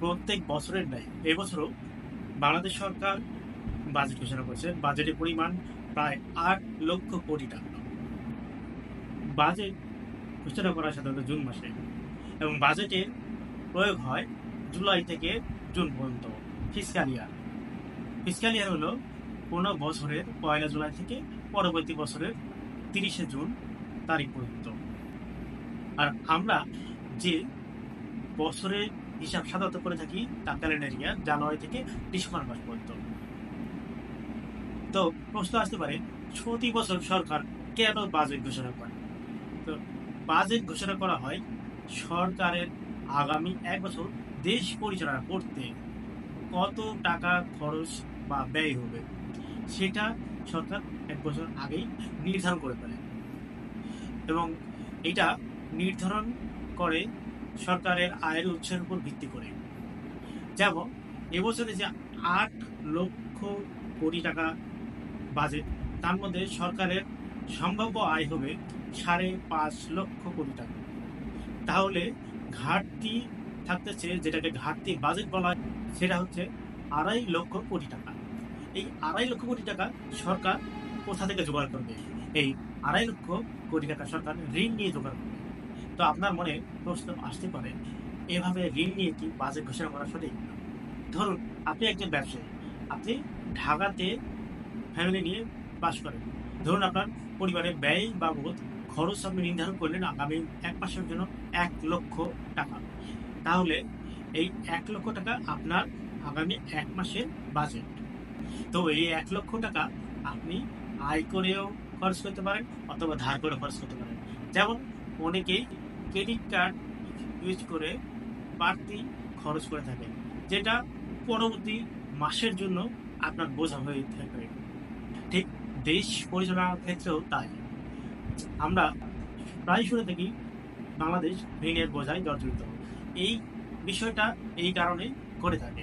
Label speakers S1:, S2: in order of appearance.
S1: প্রত্যেক বছরের ন্যায়। এবছরও বাংলাদেশ সরকার বাজেট ঘোষণা করেছে। বাজেটের পরিমাণ প্রায় আট লক্ষ কোটি টাকা। বাজেট ঘোষণা করা সাধারণত জুন মাসে। এবং বাজেটের প্রয়োগ হয় জুলাই থেকে জুন পর্যন্ত ফিসকাল ইয়ার ফিসকাল ইয়ার হলো কোনো বছরের পয়লা জুলাই থেকে পরবর্তী বছরের তিরিশে জুন তারিখ পর্যন্ত। আর আমরা যে বছরের হিসাব সাধারণত করে থাকি তা ক্যালেন্ডার ইয়ার, জানুয়ারি থেকে ডিসেম্বর মাস পর্যন্ত। তো প্রশ্ন আসতে পারে, প্রতি বছর সরকার কেন বাজেট ঘোষণা করে? তো বাজেট ঘোষণা করা হয় সরকারের আগামী এক বছর দেশ পরিচালনা করতে কত টাকা খরচ বা ব্যয় হবে, সেটা সরকার এক বছর আগেই নির্ধারণ করে ফেলে। এবং এটা নির্ধারণ করে সরকারের আয়ের উৎসের উপর ভিত্তি করে। যেমন, এবছরে যে আট লক্ষ কোটি টাকা বাজেট, তার মধ্যে সরকারের সম্ভাব্য আয় হবে সাড়ে পাঁচ লক্ষ কোটি টাকা। তাহলে ঘাটতি থাকতেছে, যেটাকে ঘাটতি বাজেট বলা হয়, সেটা হচ্ছে আড়াই লক্ষ কোটি টাকা। এই আড়াই লক্ষ কোটি টাকা সরকার কোথা থেকে জোগাড় করবে? এই আড়াই লক্ষ কোটি টাকা সরকার ঋণ নিয়ে জোগাড় করবে। তো আপনার মনে প্রশ্ন আসতে পারে, এভাবে ঋণ নিয়ে কি বাজেট ঘোষণা করা সঠিক? ধরুন, আপনি একজন ব্যবসায়ী, আপনি ঢাকাতে ফ্যামিলি নিয়ে বাস করেন। ধরুন আপনার পরিবারের ব্যয় বাবদ খরচ আপনি নির্ধারণ করলেন আগামী এক মাসের জন্য এক লক্ষ টাকা। তাহলে এই এক লক্ষ টাকা আপনার আগামী এক মাসের বাজেট তো এই এক লক্ষ টাকা আপনি আয় করেও খরচ করতে পারেন অথবা ধার করে খরচ করতে পারেন। যেমন অনেকেই ক্রেডিট কার্ড ইউজ করে বাড়তি খরচ করে থাকেন, যেটা পরবর্তী মাসের জন্য আপনার বোঝা হয়ে থাকে ঠিক দেশ পরিচালনার ক্ষেত্রেও তাই। আমরা প্রায় শুনে থাকি বাংলাদেশ ঋণের বোঝায় জর্জরিত। এই বিষয়টা এই কারণে করে থাকে।